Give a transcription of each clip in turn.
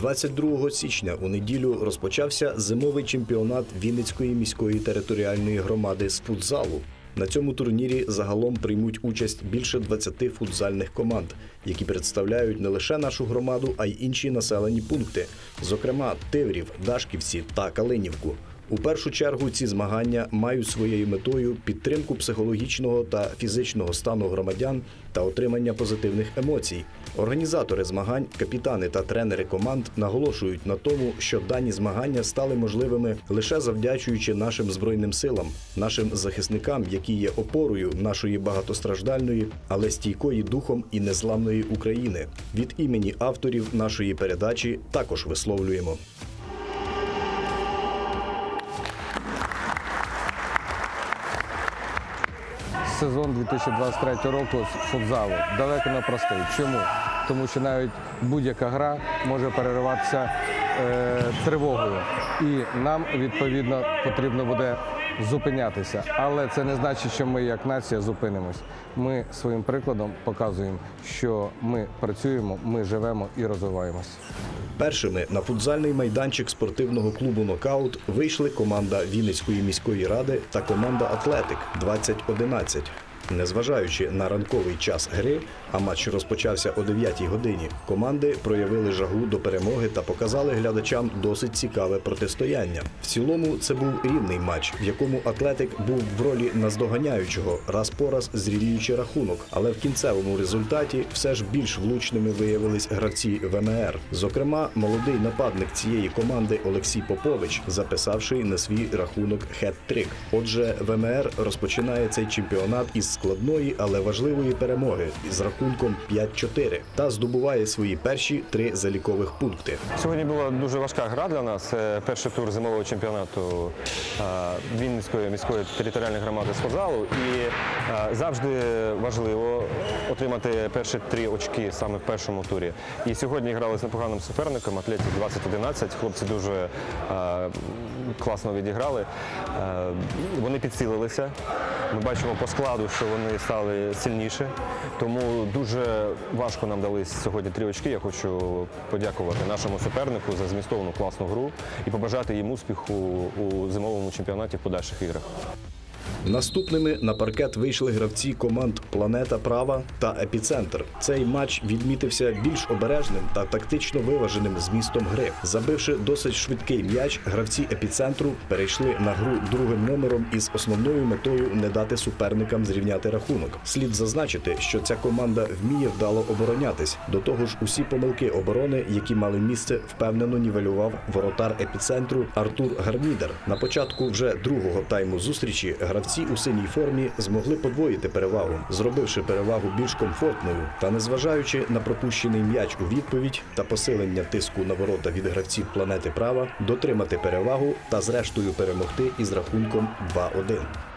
22 січня у неділю розпочався зимовий чемпіонат Вінницької міської територіальної громади з футзалу. На цьому турнірі загалом приймуть участь більше 20 футзальних команд, які представляють не лише нашу громаду, а й інші населені пункти, зокрема Тиврів, Дашківці та Калинівку. У першу чергу ці змагання мають своєю метою підтримку психологічного та фізичного стану громадян та отримання позитивних емоцій. Організатори змагань, капітани та тренери команд наголошують на тому, що дані змагання стали можливими лише завдячуючи нашим збройним силам, нашим захисникам, які є опорою нашої багатостраждальної, але стійкої духом і незламної України. Від імені авторів нашої передачі також висловлюємо. Сезон 2023 року з футзалу далеко не простий. Чому? Тому що навіть будь-яка гра може перериватися е, тривогою, і нам відповідно потрібно буде зупинятися. Але це не значить, що ми як нація зупинимось. Ми своїм прикладом показуємо, що ми працюємо, ми живемо і розвиваємось. Першими на футзальний майданчик спортивного клубу Нокаут вийшли команда Вінницької міської ради та команда Атлетик 2011. Незважаючи на ранковий час гри, а матч розпочався о 9-й годині, команди проявили жагу до перемоги та показали глядачам досить цікаве протистояння. В цілому це був рівний матч, в якому Атлетик був в ролі наздоганяючого, раз по раз зрівнюючи рахунок. Але в кінцевому результаті все ж більш влучними виявились гравці ВМР. Зокрема, молодий нападник цієї команди Олексій Попович, записавши на свій рахунок хет-трик. Отже, ВМР розпочинає цей чемпіонат із складної, але важливої перемоги з рахунком 5-4 та здобуває свої перші три залікових пункти. Сьогодні була дуже важка гра для нас. Перший тур зимового чемпіонату е, Вінницької міської територіальної громади з футзалу. І е, завжди важливо отримати перші три очки саме в першому турі. І сьогодні грали з непоганим суперником, атлетів 2011. Хлопці дуже е, класно відіграли. Е, Вони підсилилися. Ми бачимо по складу, що вони стали сильніше. Тому дуже важко нам дались сьогодні три очки. Я хочу подякувати нашому супернику за змістовну класну гру і побажати їм успіху у зимовому чемпіонаті в подальших іграх. Наступними на паркет вийшли гравці команд Планета Права та Епіцентр. Цей матч відмітився більш обережним та тактично виваженим змістом гри. Забивши досить швидкий м'яч, гравці епіцентру перейшли на гру другим номером із основною метою не дати суперникам зрівняти рахунок. Слід зазначити, що ця команда вміє вдало оборонятись. До того ж, усі помилки оборони, які мали місце, впевнено нівелював воротар епіцентру Артур Гарнідер. На початку вже другого тайму зустрічі гравці у синій формі змогли подвоїти перевагу, зробивши перевагу більш комфортною та незважаючи на пропущений м'яч у відповідь та посилення тиску на ворота від гравців планети права, дотримати перевагу та зрештою перемогти із рахунком 2-1.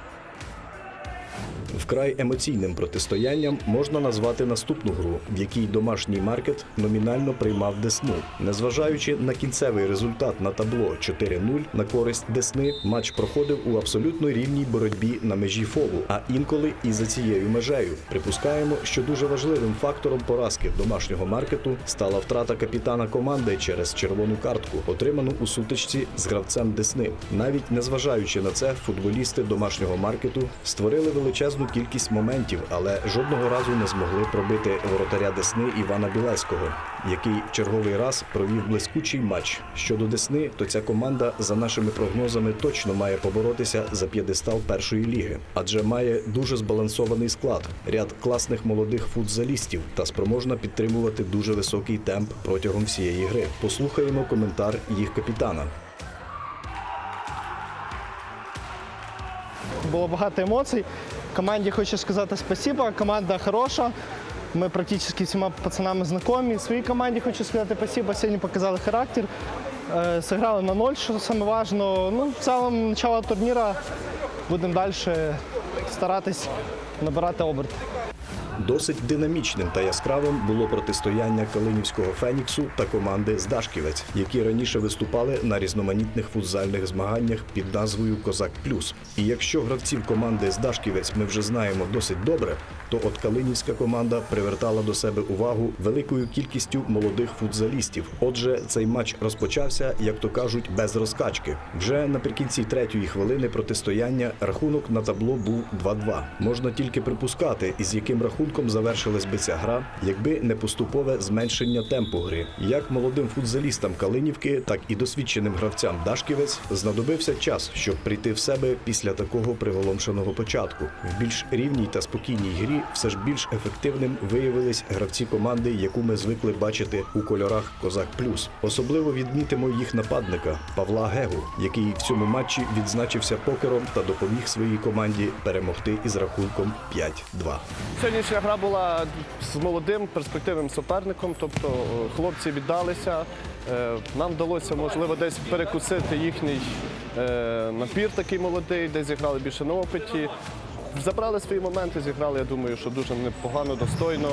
Вкрай емоційним протистоянням можна назвати наступну гру, в якій домашній маркет номінально приймав Десну. Незважаючи на кінцевий результат на табло 4-0 на користь Десни, матч проходив у абсолютно рівній боротьбі на межі фолу, а інколи і за цією межею. Припускаємо, що дуже важливим фактором поразки домашнього маркету стала втрата капітана команди через червону картку, отриману у сутичці з гравцем Десни. Навіть незважаючи на це, футболісти домашнього маркету створили величезну кількість моментів, але жодного разу не змогли пробити воротаря Десни Івана Білецького, який в черговий раз провів блискучий матч. Щодо Десни, то ця команда за нашими прогнозами точно має поборотися за п'єдестал першої ліги, адже має дуже збалансований склад, ряд класних молодих футзалістів та спроможна підтримувати дуже високий темп протягом всієї гри. Послухаємо коментар їх капітана. Було багато емоцій. Команді хочу сказати спасибо. Команда хороша. Ми практично всіма пацанами знайомі. Своїй команді хочу сказати спасибо. Сьогодні показали характер. Зіграли Сыграли на ноль, що саме важно. Ну, в цілому, начало турніру будемо далі старатись набирати оберт. Досить динамічним та яскравим було протистояння Калинівського Феніксу та команди з Дашківець, які раніше виступали на різноманітних футзальних змаганнях під назвою Козак Плюс. І якщо гравців команди з Дашківець ми вже знаємо досить добре, то от Калинівська команда привертала до себе увагу великою кількістю молодих футзалістів. Отже, цей матч розпочався, як то кажуть, без розкачки. Вже наприкінці третьої хвилини протистояння рахунок на табло був 2-2. Можна тільки припускати, із яким рахунком завершилась би ця гра, якби не поступове зменшення темпу гри. Як молодим футзалістам Калинівки, так і досвідченим гравцям Дашківець знадобився час, щоб прийти в себе після такого приголомшеного початку. В більш рівній та спокійній грі все ж більш ефективним виявились гравці команди, яку ми звикли бачити у кольорах Козак Плюс. Особливо відмітимо їх нападника Павла Гегу, який в цьому матчі відзначився покером та допоміг своїй команді перемогти із рахунком 5-2. Сьогоднішня гра була з молодим перспективним суперником, тобто е, хлопці віддалися. Е, Нам вдалося, можливо, десь перекусити їхній е, напір такий молодий, де зіграли більше на опиті. Забрали свої моменти, зіграли, я думаю, що дуже непогано, достойно.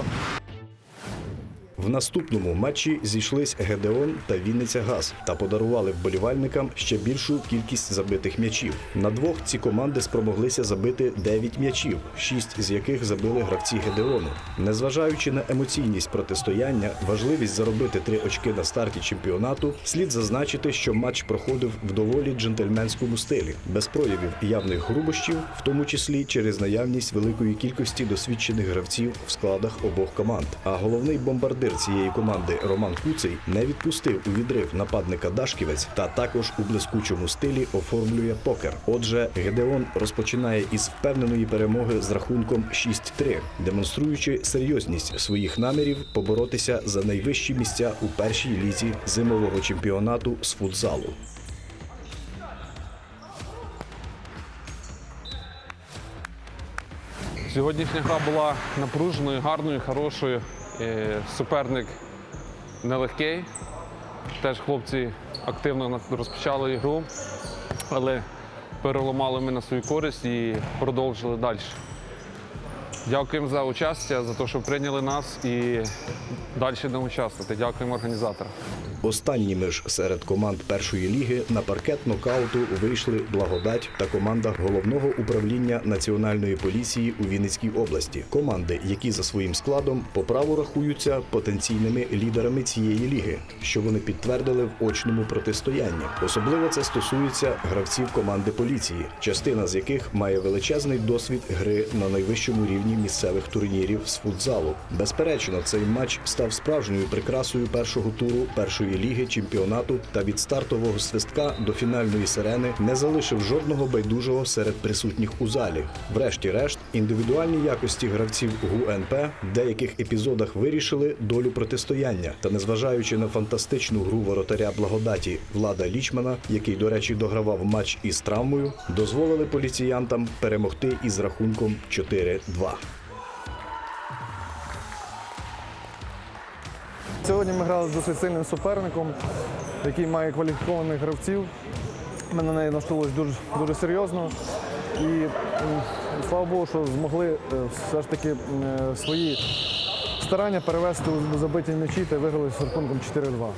В наступному матчі зійшлись Гедеон та Вінниця Газ та подарували вболівальникам ще більшу кількість забитих м'ячів. На двох ці команди спромоглися забити 9 м'ячів, 6 з яких забили гравці Гедеону. Незважаючи на емоційність протистояння, важливість заробити три очки на старті чемпіонату, слід зазначити, що матч проходив в доволі джентльменському стилі, без проявів явних грубощів, в тому числі через наявність великої кількості досвідчених гравців в складах обох команд. А головний бомбардир цієї команди Роман Куций не відпустив у відрив нападника Дашківець та також у блискучому стилі оформлює покер. Отже, Гедеон розпочинає із впевненої перемоги з рахунком 6-3, демонструючи серйозність своїх намірів поборотися за найвищі місця у першій лізі зимового чемпіонату з футзалу. Сьогоднішня гра була напруженою, гарною, хорошою. Е, Суперник нелегкий. Теж хлопці активно розпочали ігру, але переламали ми на свою користь і продовжили далі. Дякуємо за участь, за те, що прийняли нас і далі будемо участвувати. Дякуємо організаторам. Останніми ж серед команд першої ліги на паркет нокауту вийшли Благодать та команда головного управління національної поліції у Вінницькій області. Команди, які за своїм складом по праву рахуються потенційними лідерами цієї ліги, що вони підтвердили в очному протистоянні. Особливо це стосується гравців команди поліції, частина з яких має величезний досвід гри на найвищому рівні місцевих турнірів з футзалу. Безперечно, цей матч став справжньою прикрасою першого туру першої ліги чемпіонату та від стартового свистка до фінальної сирени не залишив жодного байдужого серед присутніх у залі. Врешті-решт, індивідуальні якості гравців ГУНП в деяких епізодах вирішили долю протистояння. Та незважаючи на фантастичну гру воротаря благодаті Влада Лічмана, який, до речі, догравав матч із травмою, дозволили поліціянтам перемогти із рахунком 4-2. Сьогодні ми грали з досить сильним суперником, який має кваліфікованих гравців. Ми на неї налаштовувалися дуже, дуже серйозно. І слава Богу, що змогли е, все ж таки е, свої старання перевести у забиті м'ячі та виграли з рахунком 4-2.